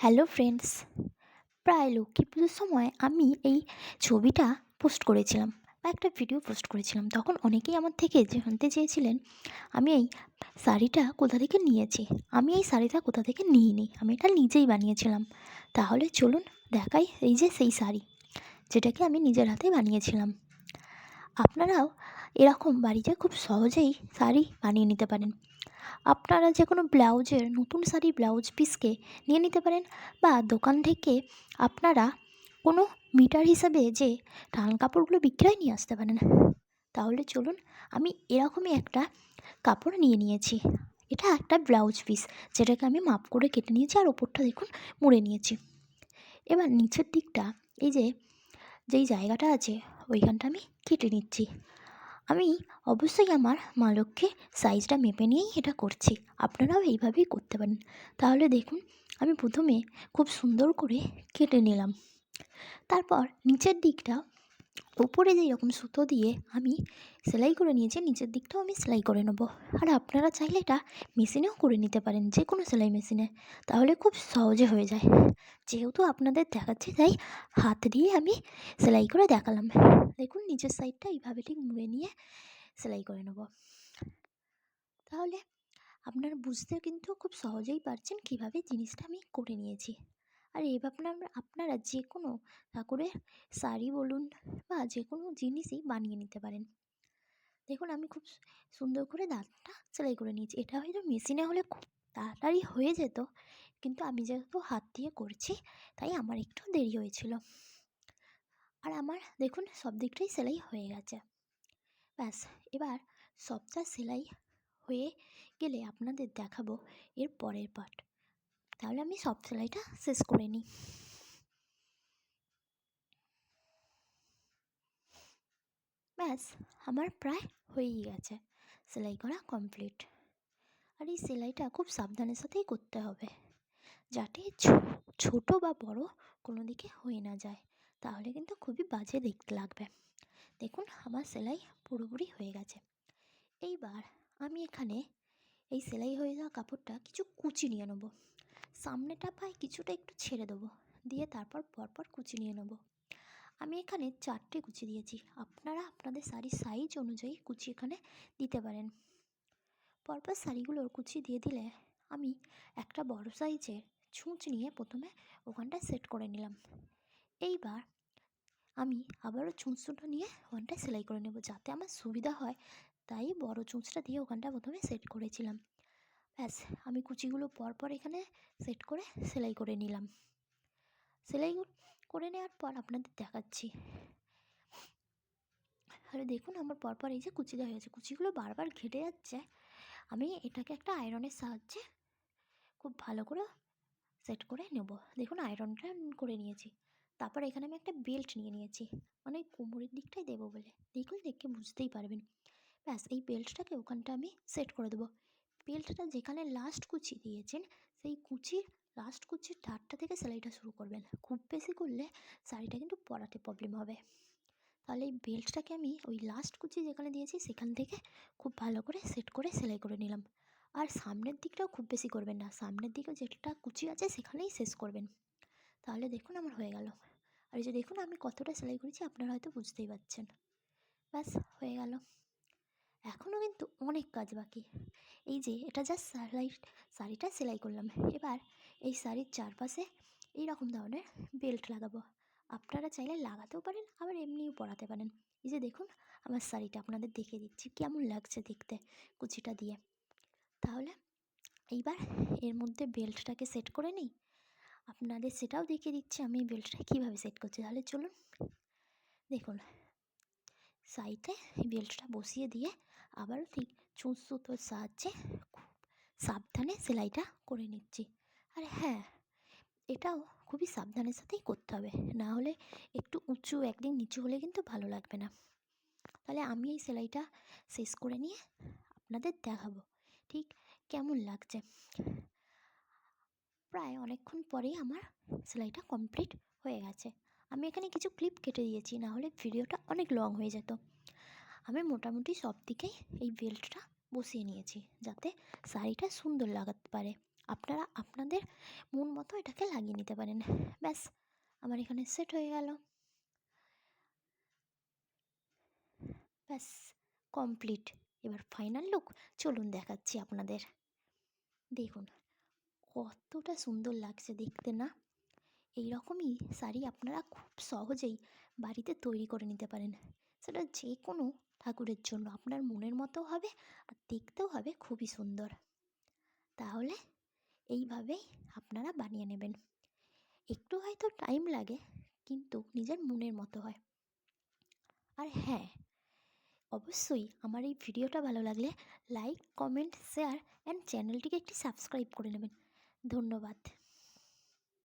Hello friends প্রায় লক্ষ্মী পুজোর সময় আমি এই ছবিটা পোস্ট করেছিলাম বা একটা ভিডিও পোস্ট করেছিলাম। তখন অনেকেই আমার থেকে জানতে চেয়েছিলেন, আমি এই শাড়িটা কোথা থেকে নিয়েছি? আমি এই শাড়িটা কোথা থেকে নিইনি? আমি এটা নিজেই বানিয়েছিলাম। তাহলে চলুন দেখাই এই যে সেই শাড়ি, যেটাকে আমি নিজের হাতে বানিয়েছিলাম। আপনারাও এরকম বাড়িতে খুব সহজেই শাড়ি বানিয়ে নিতে পারেন। আপনারা যে কোনো ব্লাউজের নতুন শাড়ি, ব্লাউজ পিসকে নিয়ে নিতে পারেন বা দোকান থেকে আপনারা কোনো মিটার হিসাবে যে টান কাপড়গুলো বিক্রয় নিয়ে আসতে পারেন। তাহলে চলুন আমি এরকমই একটা কাপড় নিয়ে নিয়েছি। এটা একটা ব্লাউজ পিস, যেটাকে আমি মাপ করে কেটে নিয়েছি আর ওপরটা দেখুন মুড়ে নিয়েছি। এবার নিচের দিকটা, এই যে, যেই জায়গাটা আছে ওইখানটা আমি কেটে নিচ্ছি। আমি অবশ্যই আমার মা লক্ষ্যে সাইজটা মেপে নিয়েই এটা করছি। আপনারাও এইভাবেই করতে পারেন। তাহলে দেখুন, আমি প্রথমে খুব সুন্দর করে কেটে নিলাম। তারপর নিচের দিকটা উপরে যেই রকম সুতো দিয়ে আমি সেলাই করে নিয়েছি, নিচের দিকটাও আমি সেলাই করে নেব। আর আপনারা চাইলে এটা মেশিনেও করে নিতে পারেন যে কোনো সেলাই মেশিনে। তাহলে খুব সহজে হয়ে যায়। যেহেতু আপনাদের দেখাচ্ছে, তাই হাত দিয়ে আমি সেলাই করে দেখালাম। দেখুন, নিচের সাইডটা এইভাবে ঠিক মুড়ে নিয়ে সেলাই করে নেব। তাহলে আপনারা বুঝতে কিন্তু খুব সহজেই পারছেন কীভাবে জিনিসটা আমি করে নিয়েছি। আর এইভাবে আপনারা আপনারা যে কোনো ঠাকুরের শাড়ি বলুন বা যে কোনো জিনিসই বানিয়ে নিতে পারেন। দেখুন, আমি খুব সুন্দর করে দাঁতটা সেলাই করে নিয়েছি। এটা হয়তো মেশিনে হলে খুব তাড়াতাড়ি হয়ে যেত, কিন্তু আমি যেহেতু হাত দিয়ে করছি, তাই আমার একটু দেরি হয়েছিল। আর আমার দেখুন, সব দিকটাই সেলাই হয়ে গেছে। ব্যাস, এবার সবটা সেলাই হয়ে গেলে আপনাদের দেখাবো এর পরের পার্ট। তাহলে আমি সব সেলাইটা শেষ করে নিই। ব্যাস, আমার প্রায় হয়েই গেছে সেলাই করা কমপ্লিট আর এই সেলাইটা খুব সাবধানের সাথেই করতে হবে, যাতে ছোট বা বড় কোনো দিকে হয়ে না যায়। তাহলে কিন্তু খুবই বাজে দেখতে লাগবে। দেখুন, আমার সেলাই পুরোপুরি হয়ে গেছে। এইবার আমি এখানে এই সেলাই হয়ে যাওয়া কাপড়টা কিছু কুচি নিয়ে নেব। সামনেটা পায়ে কিছুটা একটু ছেড়ে দেবো। দিয়ে তারপর পরপর কুচি নিয়ে নেব। আমি এখানে চারটে কুচি দিয়েছি। আপনারা আপনাদের শাড়ির সাইজ অনুযায়ী কুচি এখানে দিতে পারেন। পরপর শাড়িগুলোর কুচি দিয়ে দিলে আমি একটা বড় সাইজের ছুঁচ নিয়ে প্রথমে ওখানটা সেট করে নিলাম। এইবার আমি আবারও ছুঁচটা নিয়ে ওখানটা সেলাই করে নেব যাতে আমার সুবিধা হয়। তাই বড় চুঁচটা দিয়ে ওখানটা প্রথমে সেট করেছিলাম। ব্যাস, আমি কুচিগুলো পরপর এখানে সেট করে সেলাই করে নিলাম। সেলাই করে নেওয়ার পর আপনাদের দেখাচ্ছি। আরে দেখুন, আমার পরপর এই যে কুচি দেওয়া হয়েছে কুচিগুলো বারবার ঘেটে যাচ্ছে। আমি এটাকে একটা আয়রনের সাহায্যে খুব ভালো করে সেট করে নেব। দেখুন আয়রনটা করে নিয়েছি। তারপর এখানে আমি একটা বেল্ট নিয়ে নিয়েছি। মানে কোমরের দিকটাই দেবো বলে। দেখুন দেখে বুঝতেই পারবেন। ব্যাস, এই বেল্টটাকে ওখানটা আমি সেট করে দেবো। বেল্টটা যেখানে লাস্ট কুচি দিয়েছেন, সেই কুচির লাস্ট কুচির ধারটা থেকে সেলাইটা শুরু করবেন। খুব বেশি করলে শাড়িটা কিন্তু পরাতে প্রবলেম হবে। তাহলে এই বেল্টটাকে আমি ওই লাস্ট কুচি যেখানে দিয়েছি, সেখান থেকে খুব ভালো করে সেট করে সেলাই করে নিলাম। আর সামনের দিকটাও খুব বেশি করবেন না, সামনের দিকে যেটা কুচি আছে সেখানেই শেষ করবেন। তাহলে দেখুন আমার হয়ে গেল। আর এই যে দেখুন আমি কতটা সেলাই করেছি, আপনারা হয়তো বুঝতেই পারছেন। ব্যাস, হয়ে গেল। এখনও কিন্তু অনেক কাজ বাকি। এই যে, এটা জাস্ট সেলাই শাড়িটা সেলাই করলাম। এবার এই শাড়ির চারপাশে এই রকম ধরনের বেল্ট লাগাবো। আপনারা চাইলে লাগাতেও পারেন, আবার এমনিও পরাতে পারেন। এই যে দেখুন, আমার শাড়িটা আপনাদের দেখে দিচ্ছি, কেমন লাগছে দেখতে কুচিটা দিয়ে। তাহলে এইবার এর মধ্যে বেল্টটাকে সেট করে নিই। আপনাদের সেটাও দেখিয়ে দিচ্ছি, আমি বেল্টটা কীভাবে সেট করছি। তাহলে চলুন, দেখুন সাইডে বেল্টটা বসিয়ে দিয়ে আবারও ঠিক চুঁচ সুতোর সাহায্যে খুব সাবধানে সেলাইটা করে নিচ্ছি। আর হ্যাঁ এটাও খুবই সাবধানের সাথেই করতে হবে। না হলে একটু উঁচু, একদিন নিচু হলে কিন্তু ভালো লাগবে না। তাহলে আমি এই সেলাইটা শেষ করে নিয়ে আপনাদের দেখাবো, ঠিক কেমন লাগছে। প্রায় অনেকক্ষণ পরেই আমার সেলাইটা কমপ্লিট হয়ে গেছে। আমি এখানে কিছু ক্লিপ কেটে দিয়েছি, না হলে ভিডিওটা অনেক লং হয়ে যেত। আমি মোটামুটি সব দিকেই এই বেল্টটা বসিয়ে নিয়েছি, যাতে শাড়িটা সুন্দর লাগাতে পারে। আপনারা, আপনাদের মন মতো এটাকে লাগিয়ে নিতে পারেন। ব্যাস, আমার এখানে সেট হয়ে গেল। ব্যাস কমপ্লিট এবার ফাইনাল লুক চলুন দেখাচ্ছি আপনাদের। দেখুন, কতটা সুন্দর লাগছে দেখতে না? এই রকমই শাড়ি আপনারা খুব সহজেই বাড়িতে তৈরি করে নিতে পারেন। সেটা যে কোনো ঠাকুরের জন্য। আপনার মনের মতো হবে আর দেখতেও হবে খুবই সুন্দর। তাহলে এইভাবেই আপনারা বানিয়ে নেবেন। একটু হয়তো টাইম লাগে, কিন্তু নিজের মনের মতো হয়। আর হ্যাঁ অবশ্যই আমার এই ভিডিওটা ভালো লাগলে লাইক কমেন্ট শেয়ার অ্যান্ড চ্যানেলটিকে একটি সাবস্ক্রাইব করে নেবেন। ধন্যবাদ।